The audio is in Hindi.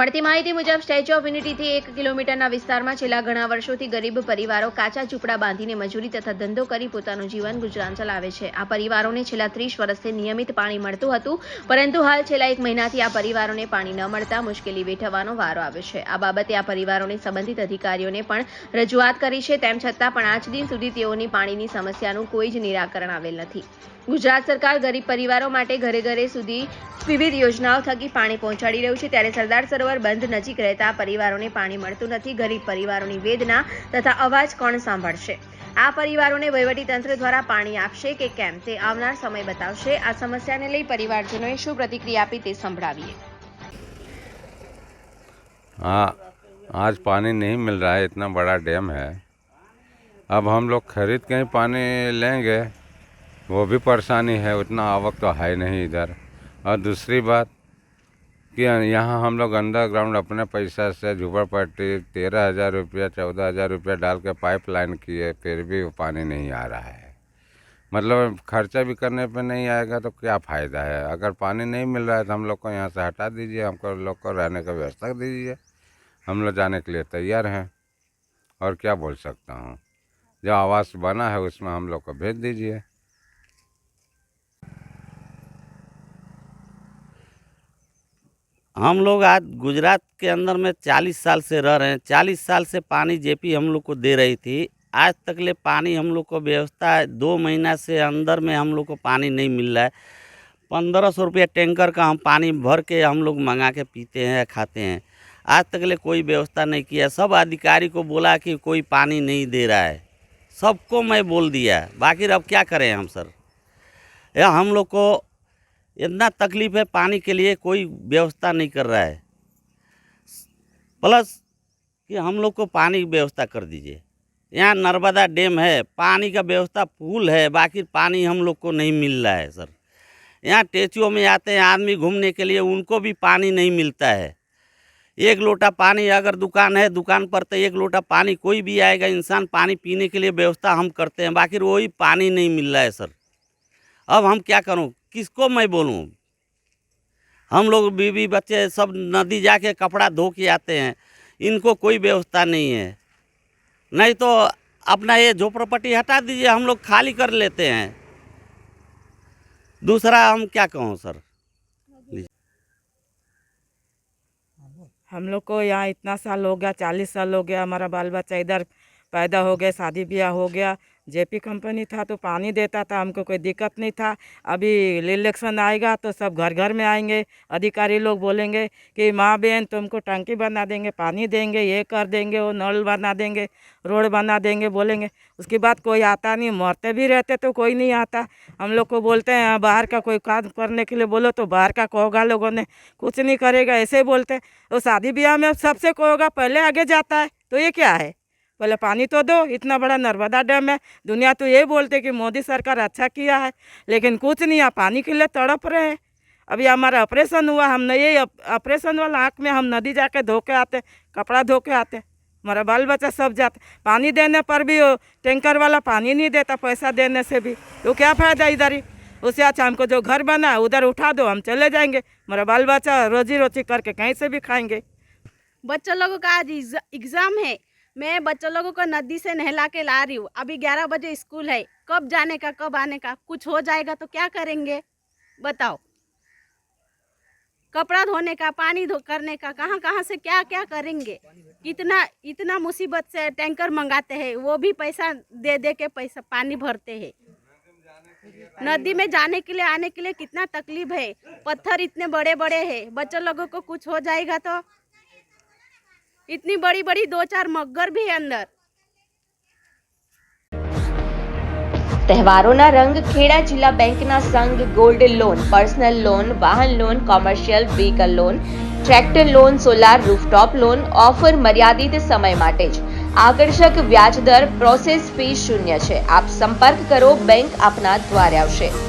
મળતી માહિતી મુજબ સ્ટેચ્યુ ઓફ યુનિટીથી એક કિલોમીટરના વિસ્તારમાં છેલ્લા ઘણા વર્ષોથી ગરીબ પરિવારો કાચા ઝૂંપડા બાંધીને મજૂરી તથા ધંધો કરી પોતાનું જીવન ગુજરાન ચલાવે છે. આ પરિવારોને છેલ્લા ત્રીસ વર્ષથી નિયમિત પાણી મળતું હતું, પરંતુ હાલ છેલ્લા એક મહિનાથી આ પરિવારોને પાણી ન મળતા મુશ્કેલી વેઠવાનો વારો આવ્યો છે. આ બાબતે આ પરિવારોને સંબંધિત અધિકારીઓને પણ રજૂઆત કરી છે, તેમ છતાં પણ આજ દિન સુધી તેઓની પાણીની સમસ્યાનું કોઈ જ નિરાકરણ આવેલ નથી. ગુજરાત સરકાર ગરીબ પરિવારો માટે ઘરે ઘરે સુધી વિવિધ યોજનાઓ થકી પાણી પહોંચાડી રહ્યું છે. ત્યારે સરદાર સરોવર બંધ નજીક રહેતા પરિવારોને પાણી મળતું નથી ગરીબ પરિવારોની વેદના તથા અવાજ કોણ સાંભળશે આ પરિવારોને વહીવટીતંત્ર દ્વારા પાણી આપશે કે કેમ તે આવનાર સમય બતાવશે આ સમસ્યાને લઈ પરિવારજનોએ શું પ્રતિક્રિયા આપી તે સંભળાવીએ हाँ आज पानी नहीं मिल रहा है इतना बड़ा डैम है अब हम लोग खरीद के ही पानी लेंगे वो भी परेशानी है उतना आवक तो है नहीं इधर और दूसरी बात कि यहाँ हम लोग अंडरग्राउंड अपने पैसा से झूपड़पट्टी तेरह हज़ार रुपया, चौदह हज़ार रुपया डाल के पाइप लाइन किए, फिर भी वो पानी नहीं आ रहा है। मतलब खर्चा भी करने पे नहीं आएगा तो क्या फ़ायदा है? अगर पानी नहीं मिल रहा है तो हम लोग को यहाँ से हटा दीजिए, हमको लोग को रहने का व्यवस्था दीजिए। हम लोग जाने के लिए तैयार हैं। और क्या बोल सकता हूँ? जो आवास बना है उसमें हम लोग को भेज दीजिए। हम लोग आज गुजरात के अंदर में चालीस साल से रह रहे हैं। चालीस साल से पानी जेपी हम लोग को दे रही थी। आज तक ले पानी हम लोग को व्यवस्था है। दो महीना से अंदर में हम लोग को पानी नहीं मिल रहा है। पंद्रह सौ रुपया टैंकर का हम पानी भर के हम लोग मंगा के पीते हैं, खाते हैं। आज तक ले कोई व्यवस्था नहीं किया। सब अधिकारी को बोला कि कोई पानी नहीं दे रहा है। सबको मैं बोल दिया। बाकी अब क्या करें हम, सर? या हम लोग को इतना तकलीफ़ है, पानी के लिए कोई व्यवस्था नहीं कर रहा है। प्लस कि हम लोग को पानी की व्यवस्था कर दीजिए। यहाँ नर्मदा डैम है, पानी का व्यवस्था फूल है, बाकी पानी हम लोग को नहीं मिल रहा है, सर। यहाँ टेचुओं में आते हैं, आदमी घूमने के लिए, उनको भी पानी नहीं मिलता है। एक लोटा पानी अगर दुकान है, दुकान पर तो एक लोटा पानी कोई भी आएगा, इंसान पानी पीने के लिए व्यवस्था हम करते हैं, बाकी वही पानी नहीं मिल रहा है, सर। अब हम क्या करूँ? किसको मैं बोलूँ? हम लोग बीवी बच्चे सब नदी जाके कपड़ा धो के आते हैं। इनको कोई व्यवस्था नहीं है। नहीं तो अपना ये झोपड़पट्टी हटा दीजिए, हम लोग खाली कर लेते हैं। दूसरा हम क्या कहूँ, सर? हम लोग को यहाँ इतना साल हो गया, चालीस साल हो गया, हमारा बाल बच्चा इधर पैदा हो गया, शादी ब्याह हो गया। जेपी कंपनी था तो पानी देता था हमको कोई दिक्कत नहीं था। अभी इलेक्शन आएगा तो सब घर घर में आएँगे अधिकारी लोग बोलेंगे कि माँ बहन तुमको टंकी बना देंगे पानी देंगे ये कर देंगे वो नल बना देंगे रोड बना देंगे बोलेंगे। उसके बाद कोई आता नहीं मरते भी रहते तो कोई नहीं आता। हम लोग को बोलते हैं "हाँ, बाहर का कोई काम करने के लिए बोलो तो बाहर का कहोगा लोगों ने कुछ नहीं करेगा ऐसे ही बोलते। तो शादी ब्याह में सबसे कहोगा पहले आगे जाता है तो ये क्या है? पहले पानी तो दो, इतना बड़ा नर्मदा डैम है। दुनिया तो ये बोलते कि मोदी सरकार अच्छा किया है, लेकिन कुछ नहीं, यहाँ पानी के लिए तड़प रहे हैं। अभी हमारा ऑपरेशन हुआ हमने ये ऑप- ऑपरेशन वाला आँख में हम नदी जाके धो के आते कपड़ा धो के आते हमारा बाल बच्चा सब जाते पानी देने पर भी टैंकर वाला पानी नहीं देता, पैसा देने से भी। तो क्या फ़ायदा इधर ही? उससे अच्छा हमको जो घर बना है, उधर उठा दो, हम चले जाएँगे। हमारा बाल बच्चा रोजी रोटी करके कहीं से भी खाएँगे। बच्चों लोगों का आज एग्ज़ाम है। मैं बच्चों लोगों को नदी से नहला के ला रही हूँ। अभी ग्यारह बजे स्कूल है। कब जाने का, कब आने का? कुछ हो जाएगा तो क्या करेंगे? बताओ। कपड़ा धोने का, पानी धो, करने का, कहाँ कहाँ से क्या क्या करेंगे? इतना इतना मुसीबत से टैंकर मंगाते हैं, वो भी पैसा दे दे के पैसा, पानी भरते हैं। नदी में जाने के लिए, आने के लिए कितना तकलीफ़ है? पत्थर इतने बड़े बड़े हैं। बच्चों लोगों को कुछ हो जाएगा तो? इतनी बड़ी बड़ी दो चार मग्गर भी है अंदर તહેવારોના રંગ ખેડા જિલ્લા બેંકના સંઘ ગોલ્ડ લોન પર્સનલ લોન વાહન loan commercial vehicle loan tractor loan solar rooftop loan offer મર્યાદિત સમય માટે જ આકર્ષક વ્યાજ દર પ્રોસેસ ફી શૂન્ય છે આપ સંપર્ક કરો બેંક આપના દ્વારે આવશે